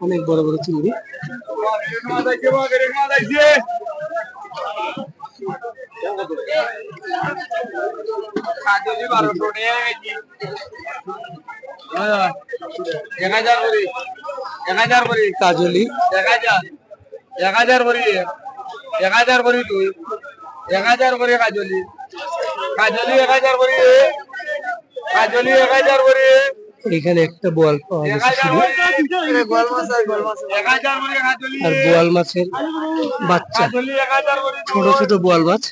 অনেক বড় বড় চিংড়ি। কাজলি। এক হাজার করি এক হাজার করি তুই এক হাজার করে কাজলি কাজলি এক হাজার করি কাজলি, এক হাজার করি। এখানে একটা বোয়াল পাওয়া গেছে। আর বোয়াল মাছের বাচ্চা ছোট ছোট বোয়াল মাছ।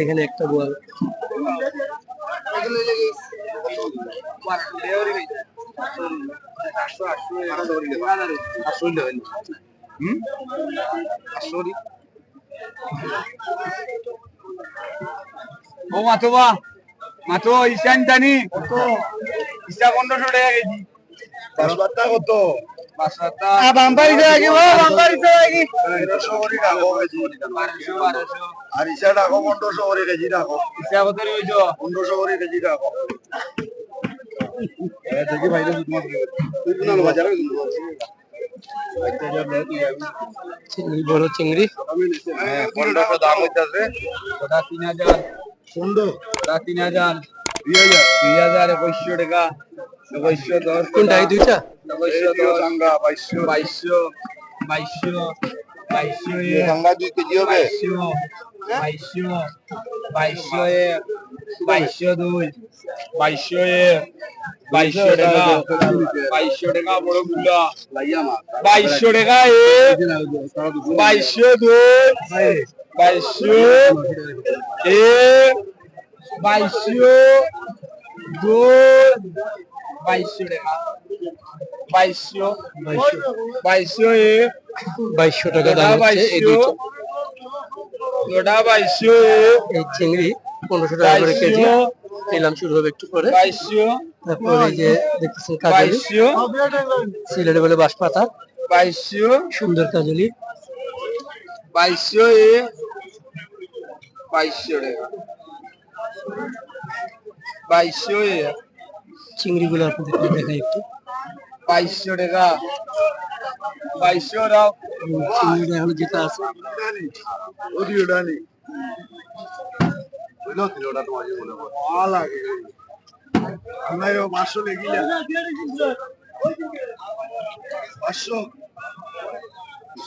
এখানে একটা বোয়াল। হুম? ও মাথবা মাথো ইসান জানি। ইসা পনেরোশো টাকা কেজি। কত? বাসাটা বাম্পার ইসে আগে ও বাম্পার ইসে আগে তেরোশো করে রাখো কেজি। বারোশো বারোশো। আর ইসা রাখো পনেরোশো করে কেজি রাখো। ইসা কত রয়েছ পনেরোশো করে কেজি রাখো। দেখি ভাইরা তুই কোন বাজারে চিংড়ি বড় চিংড়ি। পনেরোশো দাম হইতেছে। ওটা তিন হাজার। ওটা তিন হাজার। দুই হাজার। দুই হাজার একুশশো টাকা। একুশশো দশ কোনটা এই দুইটা? একুশশো দিও দশ। বাইশশো। বাইশশো বাইশশো বাইশশো সাঙ্গা দুই কেজি হবে। বাইশশো বাইশশো এক। বাইশশো দুই। বাইশশো এক। বাইশশো টাকা। বাইশশো টাকা বড়গুলা। বাইশশো টাকা এ। বাইশশো দুই। বাইশো এক দুই বাইশো টাকা। বাইশো বাইশো এক বাইশো টাকা বাইশো বাইশো এই চিংড়ি পনেরোশো টাকা করে কেজি। নিলাম শুরু হবে একটু পরে। তারপরে যে দেখতেছেন কাজলি। সিলেটে বলে বাঁশ পাতা বাইশো সুন্দর কাজলি। বাইশো বাইশশো টাকা। বাইশশো এ? চিংড়ি গুলো আপনাদের দেখাই একটু? বাইশশো টাকা। বাইশশো রাও উম, চিংড়ি যেটা আছে। ওটি ওটা নেই ওটা তোমার মনে হয় ভালো লাগে পাঁচশো লেগিলা পাঁচশো।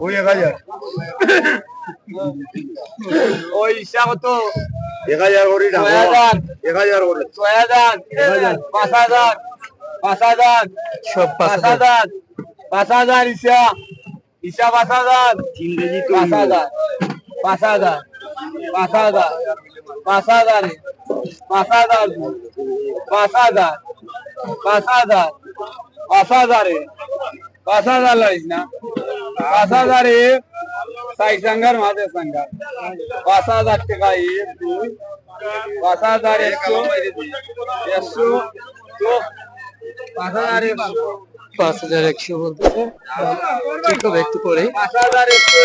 ওই এক হাজার ওই ইসা কত এক হাজার করি এক হাজার করি ছয় হাজার পাঁচ হাজার পাঁচ হাজার সব পাঁচ পাঁচ হাজার। পাঁচ হাজার ইসা ইসা পাঁচ হাজার ইংরেজি পাঁচ হাজার পাঁচ হাজার পাঁচ হাজার পাঁচ হাজার পাঁচ হাজার পাঁচ হাজার পাঁচ হাজার পাঁচ হাজারে পাঁচ হাজার লইস না पाच हजार एक साई संघार माझे संघार पाच हजार टका एक पाच हजार एकशो एकशो तो পাঁচ হাজার একশো পাঁচ হাজার একশো একটু করে পাঁচ হাজার একশো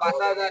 পাঁচ হাজার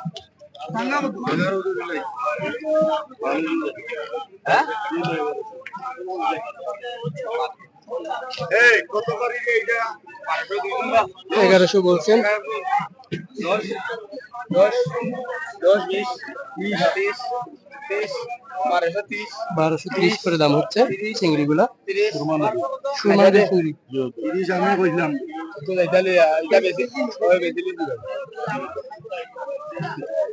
এগারোশো বলছেন। দশ দশ দশ বিশ বিশ তিরিশ বারোশো তিরিশ করে দাম হচ্ছে চিংড়ি। গুলা চিংড়ি আমি কইলাম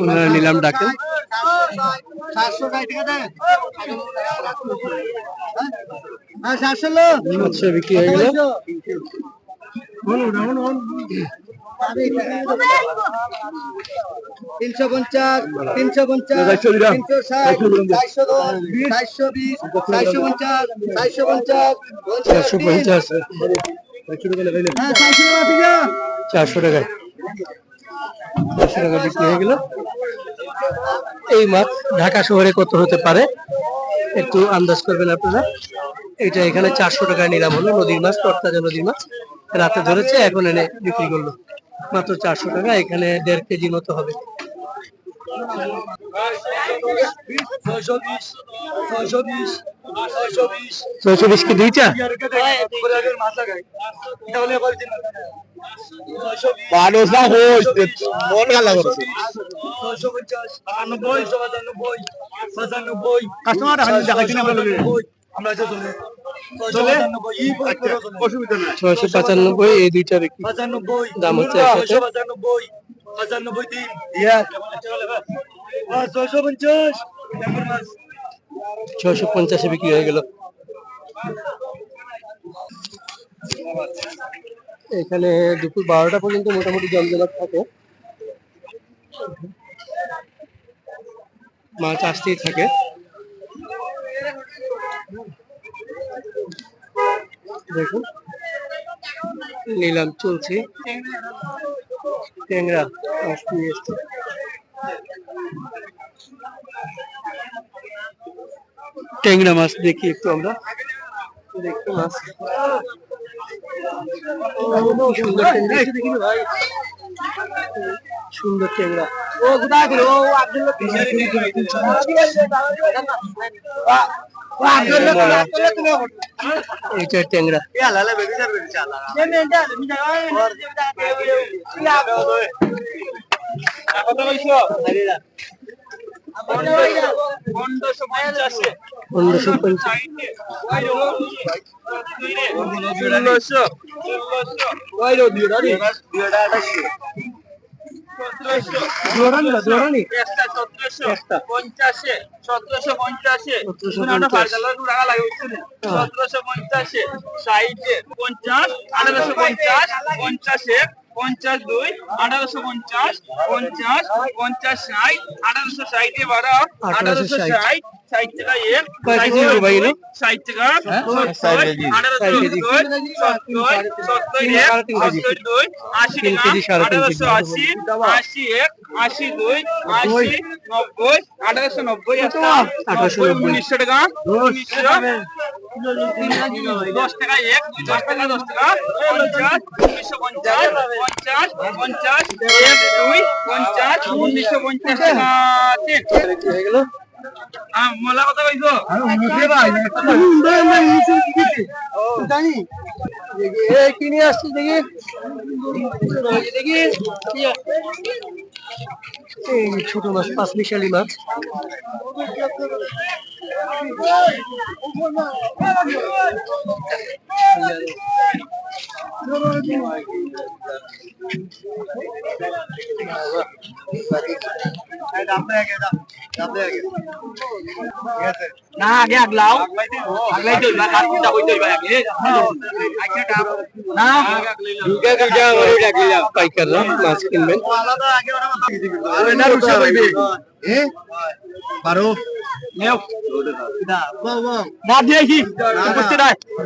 ওনারা নিলাম ডাকেন। আচ্ছা বিক্রি হয়ে গেল। তিনশো পঞ্চাশ তিনশো পঞ্চাশ তিনশো ষাট চারশো দশ চারশো বিশ চারশো পঞ্চাশ। চারশো পঞ্চাশ চারশো পঞ্চাশ। চারশো টাকা চারশো টাকায় চারশো টাকা বিক্রি হয়ে গেল। এই মাছ ঢাকা শহরে কত হতে পারে? একটু আন্দাজ করবেন আপনারা? এটা এখানে চারশো টাকায় নিলাম হলো নদীর মাছ তরতাজা নদীর মাছ। রাতে ধরেছে এখন এনে বিক্রি করল। মাত্র চারশো টাকা এখানে দেড় কেজি মতো হবে। ছয়শো বিশ। কি দুইটা মানুষ না হোস মন গালা করছে কাস্টমার আমি না আমরা চলে আচ্ছা, অসুবিধা নাই ছয়শো পঁচানব্বই এই দুইটা বিক্রি দাম হচ্ছে একসাথে ছয়শো পঞ্চাশে বিক্রি হয়ে গেল। এখানে দুপুর বারোটা পর্যন্ত মোটামুটি জমজমাট থাকে। মাছ আসতেই থাকে। দেখুন, নিলাম চলছে। ট্যাংরা মাছ নিয়ে ট্যাংরা মাছ দেখি একটু আমরা মাছ সুন্দর ট্যাংরা ভাই সুন্দর ও কোথায় গেল ও আব্দুল্লাহ এইটা ট্যাংরা পনেরোশো পঞ্চাশে সতেরোশো। পঞ্চাশে? সতেরোশো পঞ্চাশে ষাটে পঞ্চাশ আঠারোশো পঞ্চাশ পঞ্চাশে পঞ্চাশ দুই আঠারোশো পঞ্চাশ পঞ্চাশ পঞ্চাশ ষাট আঠারোশো ষাটে বারো আঠারোশো ষাট ষাট টাকা এক ষাট টাকা সত্তর আঠারোশো। সত্তর সত্তর এক। সত্তর দুই আশি টাকা। আঠারোশো আশি আশি এক আশি দুই আশি নব্বই আঠারোশো নব্বই আঠারোশো নব্বই নব্বই। উনিশশো টাকা উনিশশো দশ টাকা এক দশ টাকা দশ টাকা পঞ্চাশ উনিশশো পঞ্চাশ পঞ্চাশ পঞ্চাশ এক দুই পঞ্চাশ উনিশশো পঞ্চাশ টাকা বিক্রি হয়ে গেল মোলা কথা কইছো? জানি দেখি। এই কিনে আসছি দেখি। দেখি। কি? এই ছোট মাছ পাঁচ মিশালি মাছ। না আগে আগলাও। আগলাই তো বা কাট চিন্তা কইতে হইবা আগে। না। দুইটা দুইটা আমার ডাকিলাম মাছ কিনবেন। আলাদা আগে ওরা যাবে না রুষা পাইবে এ পারো নেও না না দিয়ে কি করতে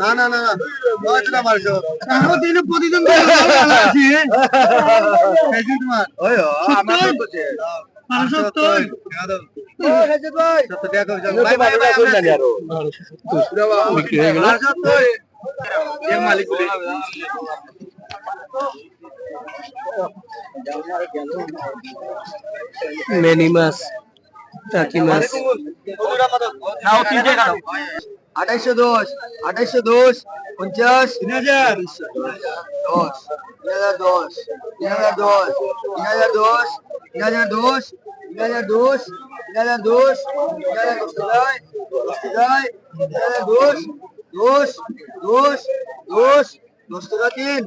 না না না না না বয়স না মারছো আমি দিন প্রতিদিন আছি কেজি তোমার ওই আমার করছে মালিক মেনি মাছ টাকি মাছ আঠাইশো দশ আঠাইশো দশ পঞ্চাশ তিন হাজার। দশ তিন হাজার দশ তিন হাজার দশ তিন হাজার দশ তিন হাজার দশ তিন হাজার দশ তিন হাজার দশ তিন হাজার দশ দশ দশ দশ দশ দশ টাকা তিন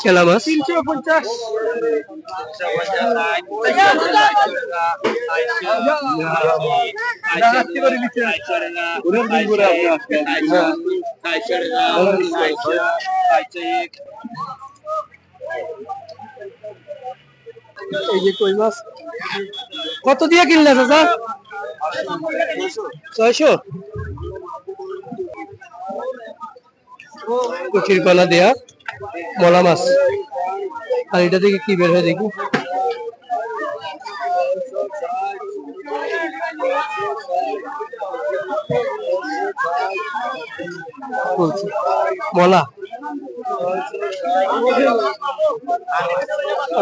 চেলা মাছ। তিনশো পঞ্চাশ এই যে কই মাছ? কত দিয়ে কিনলে, চাচা? ছয়শো? কুচির পানা দেয়া, মলা মাছ। আর এটা থেকে কি বের হয় দেখি। মলা।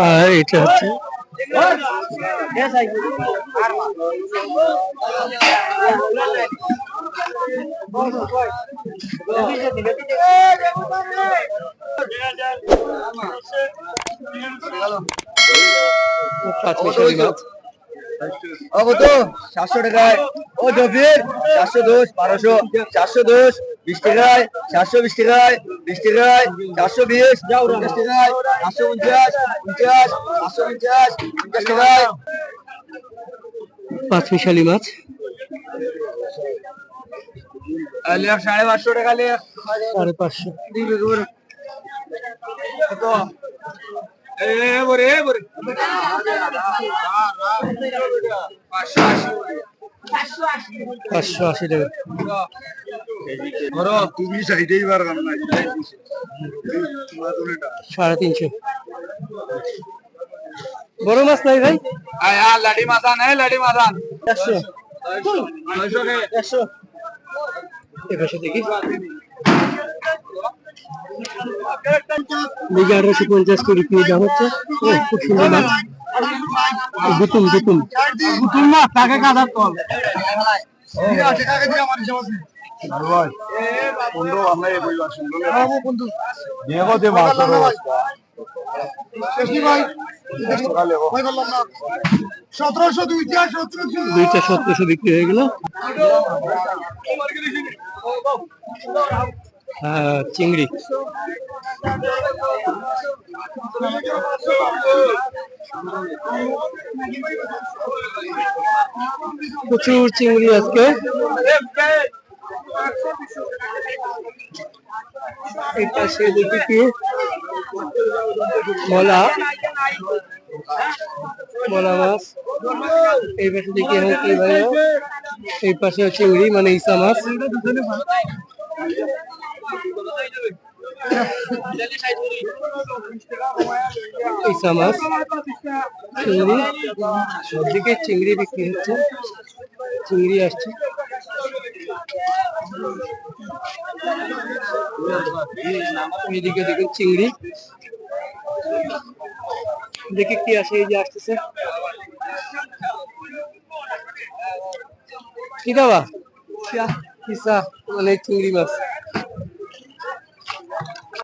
আর এটা হচ্ছে ও কত সাতশো টাকায়। ও জফির চারশো দশ বারোশো চারশো দশ বিশ টাকায় চারশো বিশ টাকায় বিশ টাকায় চারশো বিশ পঞ্চাশ টাকায় চারশো পঞ্চাশ পঞ্চাশ চারশো পঞ্চাশ পঞ্চাশ টাকায় পাঁচমিশালি মাছ। লেখ সাড়ে পাঁচশো টাকা সাড়ে পাঁচশো। বরে পাঁচশো আশি। টাকা। তুমি চাইতেই পারবেন না সাড়ে তিনশো। বড় মাছ নাই ভাই? লাডি মাথান হ্যাঁ লাডি মাথান একশো। একশো। এপাশে দেখি। আঠারোশো পঞ্চাশ দাম হচ্ছে। খুব সুন্দর মাছ। তাকে কাদার বন্ধু আমরা এই বই বন্ধু। দেখো মাছ সতেরোশো দুই চার সতেরোশো দুইটা সতেরোশো বিক্রি হয়ে গেল। হ্যাঁ চিংড়ি। প্রচুর চিংড়ি আজকে। এই পাশে দেখি কি মলা মলা মাছ। এই পাশে দেখি এখন কি ভাই এই পাশে চিংড়ি মানে ইসা মাছ। ইসা মাছ। চিংড়ি। সবদিকে চিংড়ি বিক্রি হচ্ছে। চিংড়ি আসছে। এইদিকে দেখুন চিংড়ি। দেখি কি আসে এই যে আসতেছে। কি দাবা মানে চিংড়ি মাছ।